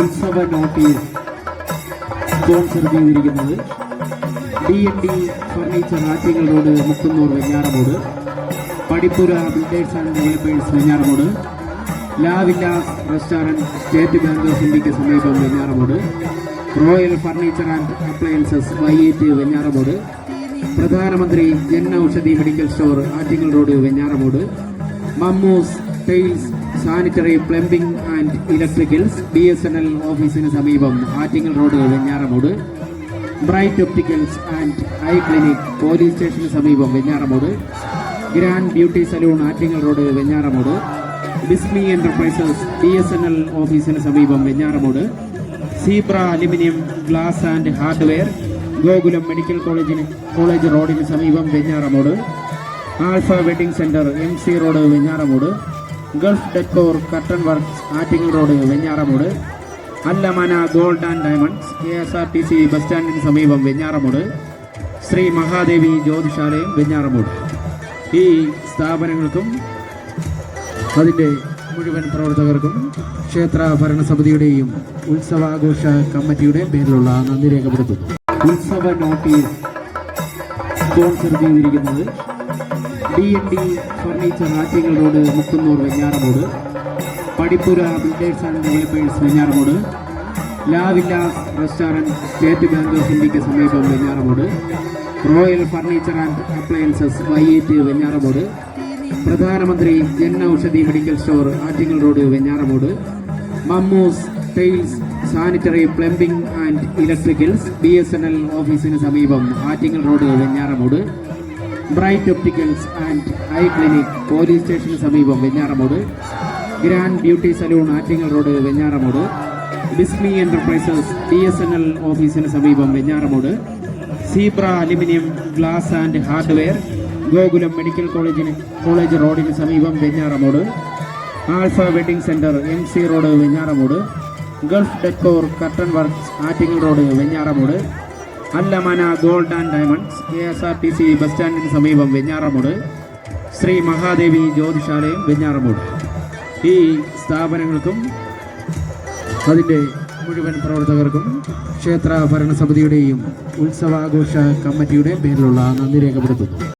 ഉത്സവ notice sponsor ചെയ്തിരിക്കുന്നത് D N D furniture Attingal road Mukkunnoor Venjaramoodu. Padippura builders and developers Venjaramoodu. Lavilla restaurant State Bank of ഇന്ത്യയ്ക്ക് സമീപം Venjaramoodu. Royal furniture and appliances വൈകിട്ട് Venjaramoodu. Pradhan Mantri Jan Aushadhi medical store Attingal road Venjaramoodu. Mammoos tiles sanitary plumbing and electricals B S N L ഓഫീസിന് സമീപം Attingal road Venjaramoodu. Bright opticals and eye clinic police സ്റ്റേഷന് സമീപം Venjaramoodu. Grand beauty salon Attingal road Venjaramoodu. Bismi enterprises B S N L ഓഫീസിന് സമീപം Venjaramoodu. Zebra aluminium glass and hardware Gokulam medical കോളേജിന് college റോഡിന് സമീപം Venjaramoodu. Alpha wedding centre M C road Venjaramoodu. Gulf decor curtain works Attingal road Venjaramoodu. Allamana gold and diamonds. K S R T C bus സ്റ്റാൻഡിന് സമീപം വെഞ്ഞാറമൂട്. ശ്രീ മഹാദേവി ജ്യോതിശാലയം വെഞ്ഞാറമൂട്. ഈ സ്ഥാപനങ്ങൾക്കും അതിന്റെ മുഴുവൻ പ്രവർത്തകർക്കും ക്ഷേത്ര ഭരണസമിതിയുടെയും ഉത്സവാഘോഷ കമ്മിറ്റിയുടെ പേരിലുള്ള നന്ദി രേഖപ്പെടുത്തുന്നു. ഉത്സവ നോട്ടീസ് സ്പോൺസർ ചെയ്തിരിക്കുന്നത് D N D furniture Attingal road Mukkunnoor Venjaramoodu Padippura builders and developers Venjaramoodu Lavillas restaurant State Bank of ഇന്ത്യയ്ക്ക് സമീപം Venjaramoodu royal furniture and appliances വൈകിട്ട് Venjaramoodu Pradhan Mantri Jan Aushadhi medical store Attingal road Venjaramoodu Mammoos tiles sanitary plumbing and electricals B S N L ഓഫീസിന് സമീപം Attingal road Venjaramoodu bright opticals and eye clinic police സ്റ്റേഷന് സമീപം Venjaramoodu. Grand beauty salon Attingal road Venjaramoodu. Bismi enterprises D S N L ഓഫീസിന് സമീപം Venjaramoodu. Zebra aluminium glass and hardware Gokulam medical കോളേജിന് college റോഡിന് സമീപം Venjaramoodu. Alpha wedding centre M C road Venjaramoodu. Gulf decor curtain works Attingal road Venjaramoodu. Allamana gold and diamonds K S R T C bus സ്റ്റാൻഡിന് സമീപം വെഞ്ഞാറമൂട് ശ്രീ മഹാദേവി ജ്യോതിശാലയം വെഞ്ഞാറമൂട്. ഈ സ്ഥാപനങ്ങൾക്കും അതിന്റെ മുഴുവൻ പ്രവർത്തകർക്കും ക്ഷേത്ര ഭരണസമിതിയുടെയും ഉത്സവാഘോഷ കമ്മിറ്റിയുടെ പേരിലുള്ള നന്ദി രേഖപ്പെടുത്തുന്നു.